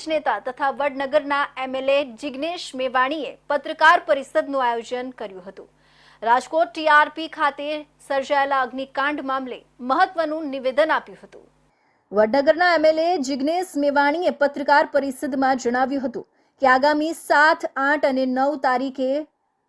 દિગ્ગજ નેતા તથા વડનગરના એમએલએ જિગ્નેશ મેવાણીએ પત્રકાર પરિષદનું આયોજન કર્યું હતું. રાજકોટ ટીઆરપી ખાતે સર્જાયેલા અગ્નિકાંડ મામલે મહત્વનું નિવેદન આપ્યું હતું. વડનગરના એમએલએ જિગ્નેશ મેવાણીએ પત્રકાર પરિષદમાં જણાવ્યું હતું કે આગામી સાત, આઠ અને નવ તારીખે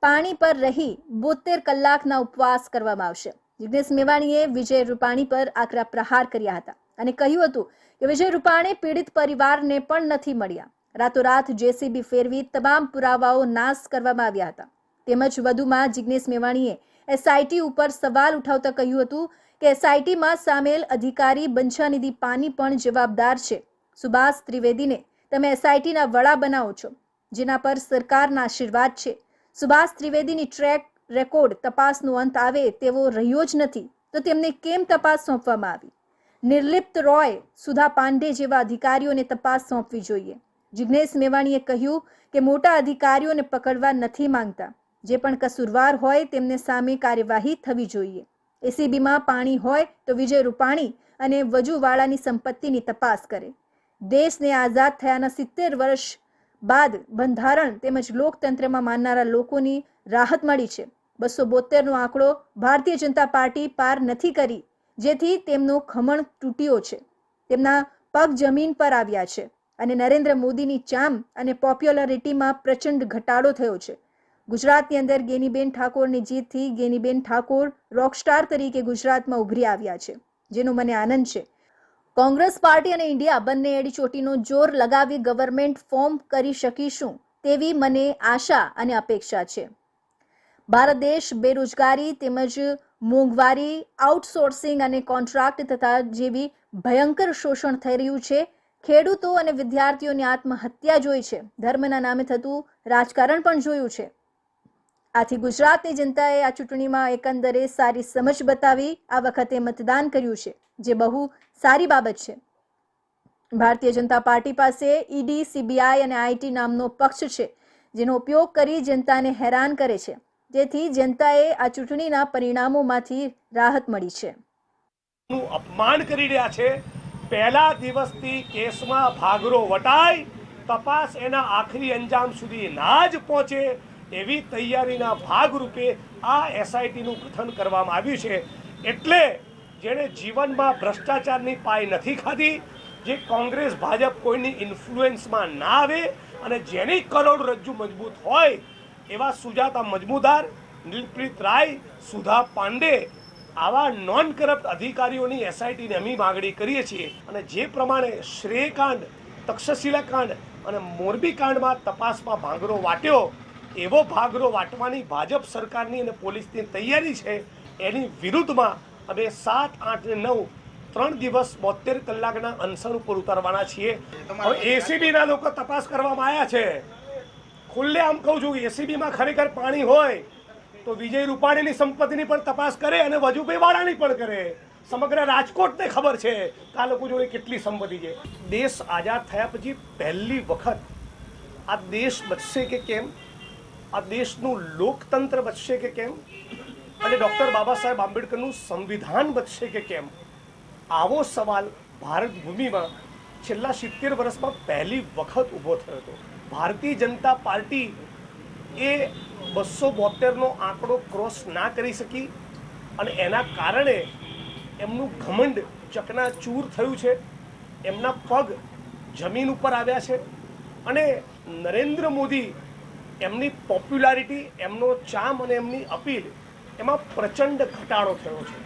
પાણી પર રહી બોતેર કલાકના ઉપવાસ કરવામાં આવશે. જિગ્નેશ મેવાણીએ વિજય રૂપાણી પર આકરા પ્રહાર કર્યા હતા. અને કહ્યું હતું કે વિજય રૂપાણી પીડિત પરિવારને પણ નથી મળ્યા. રાતોરાત જેસીબી ફેરવી તમામ પુરાવાઓ નાશ કરવામાં આવ્યા હતા. તેમજ વધુમાં જિગ્નેશ મેવાણીએ એસઆઈટી ઉપર સવાલ ઉઠાવતા કહ્યું હતું કે એસઆઈટીમાં સામેલ અધિકારી બંછાનિધિ પાની પણ જવાબદાર છે. સુભાષ ત્રિવેદીને તમે એસઆઈટીના વડા બનાવો છો, જેના પર સરકારના આશીર્વાદ છે. સુભાષ ત્રિવેદીની ટ્રેક રેકોર્ડ તપાસનો અંત આવે તેવો રહ્યો જ નથી, તો તેમને કેમ તપાસ સોંપવામાં આવી? નિર્લિપ્ત રોય સુધા પાંડે જેવા અધિકારીઓને તપાસ સોંપવી જોઈએ. જિગ્નેશ મેવાણીએ કહ્યું કે મોટા અધિકારીઓને પકડવા નથી માંગતા. જે પણ કસૂરવાર હોય તેમને સામે કાર્યવાહી થવી જોઈએ. એસીબીમાં પાણી હોય તો વિજય રૂપાણી અને વજુવાળાની સંપત્તિની તપાસ કરે. દેશને આઝાદ થયાના સિત્તેર વર્ષ બાદ બંધારણ તેમજ લોકતંત્રમાં માનનારા લોકોની રાહત મળી છે. બસો બોતેરનો આંકડો ભારતીય જનતા પાર્ટી પાર નથી કરી. જેથી તેમનો ખમણ તૂટ્યો છે. તેમના પગ જમીન પર આવ્યા છે અને નરેન્દ્ર મોદીની ચામ અને પોપ્યુલરિટીમાં પ્રચંડ ઘટાડો થયો છે. ગુજરાતની અંદર ગેનીબેન ઠાકોરની જીતથી ગેનીબેન ઠાકોર રોકસ્ટાર તરીકે ગુજરાતમાં ઉભરી આવ્યા છે, જેનો મને આનંદ છે. કોંગ્રેસ પાર્ટી અને ઇન્ડિયા બંને એડી ચોટીનો જોર લગાવી ગવર્મેન્ટ ફોર્મ કરી શકીશું તેવી મને આશા અને અપેક્ષા છે. ભારત દેશ બેરોજગારી તેમજ મોંઘવારી આઉટસોર્સિંગ અને કોન્ટ્રાક્ટ તથા જેવી ભયંકર શોષણ થઈ રહ્યું છે. ખેડૂતો અને વિદ્યાર્થીઓની આત્મહત્યા જોઈ છે. ધર્મના નામે થતું રાજકારણ પણ જોયું છે. આથી ગુજરાતની જનતાએ આ ચૂંટણીમાં એકંદરે સારી સમજ બતાવી આ વખતે મતદાન કર્યું છે, જે બહુ સારી બાબત છે. ભારતીય જનતા પાર્ટી પાસે ઈડી, સીબીઆઈ અને આઈટી નામનો પક્ષ છે, જેનો ઉપયોગ કરી જનતાને હેરાન કરે છે. જેથી જનતાએ આ ચૂંટણીના પરિણામોમાંથી રાહત મળી છે. અપમાન કરી રહ્યા છે. પહેલા દિવસથી કેસમાં ભાગરો વટાય તપાસ એના આખરી અંજામ સુધી ના જ પહોંચે એવી તૈયારીના ભાગરૂપે આ એસઆઈટીનું ગઠન કરવામાં આવ્યું છે. એટલે જેણે જીવનમાં ભ્રષ્ટાચારની પાય નથી ખાધી, જે કોંગ્રેસ, ભાજપ કોઈની ઇન્ફ્લુએન્સમાં ના આવે અને જેની કરોડરજ્જુ મજબૂત હોય એવા સુજાતા મજમુદાર નીલપ્રીત રાય સુધા પાંડે આવા નોન કરપ્ટ અધિકારીઓની એસઆઈટીને અમે માગણી કરીએ છીએ. અને જે પ્રમાણે શ્રેયકાંડ તક્ષશિલા કાંડ અને મોરબી કાંડમાં તપાસમાં ભાંગરો વાટ્યો એવો ભાગરો વાટવાની ભાજપ સરકારની અને પોલીસની તૈયારી છે એની વિરુદ્ધમાં અમે સાત આઠ ને નવ ત્રણ દિવસ બોતેર કલાકના અનસર ઉપર ઉતારવાના છીએ. હવે એસીબીના લોકો તપાસ કરવામાં આવ્યા છે. ખુલ્લે આમ કહું છું એસીબીમાં ખરેખર પાણી હોય તો વિજય રૂપાણીની સંપત્તિની પણ તપાસ કરે અને વજુભાઈ વાળાની પણ કરે. સમગ્ર રાજકોટને ખબર છે કે લોકો જોડે કેટલી સંપત્તિ છે. દેશ આઝાદ થયા પછી પહેલી વખત આ દેશ બચશે કે કેમ? આ દેશનું લોકતંત્ર બચશે કે કેમ? અને ડૉક્ટર બાબા સાહેબ આંબેડકરનું સંવિધાન બચશે કે કેમ? આવો સવાલ ભારત ભૂમિમાં છેલ્લા સિત્તેર વર્ષમાં પહેલી વખત ઊભો થયો હતો. ભારતીય જનતા પાર્ટી એ બસો બોતેરનો આંકડો ક્રોસ ના કરી શકી અને એના કારણે એમનું ઘમંડ ચકનાચૂર થયું છે. એમના પગ જમીન ઉપર આવ્યા છે અને નરેન્દ્ર મોદી એમની પોપ્યુલારિટી એમનો ચામ અને એમની અપીલ એમાં પ્રચંડ ઘટાડો થયો છે.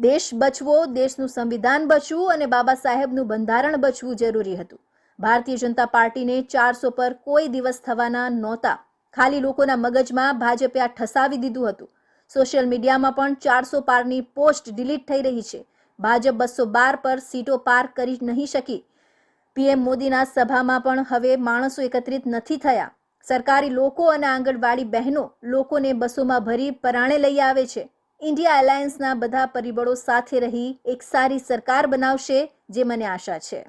દેશ બચવો, દેશનું સંવિધાન બચવું અને બાબા સાહેબનું બંધારણ બચવું જરૂરી હતું. ભારતીય જનતા પાર્ટીને ચારસો પર કોઈ દિવસ થવાના નહોતા. ખાલી લોકોના મગજમાં ભાજપે આ ઠસાવી દીધું હતું. સોશિયલ મીડિયામાં પણ ચારસો પારની પોસ્ટ ડિલીટ થઈ રહી છે. ભાજપ બસો બાર પર સીટો પાર કરી નહીં શકી. પીએમ મોદીના સભામાં પણ હવે માણસો એકત્રિત નથી થયા. સરકારી લોકો અને આંગણવાડી બહેનો લોકોને બસોમાં ભરી પરાણે લઈ આવે છે. ઇન્ડિયા એલાયન્સના બધા પરિબળો સાથે રહી એક સારી સરકાર બનાવશે, જે મને આશા છે.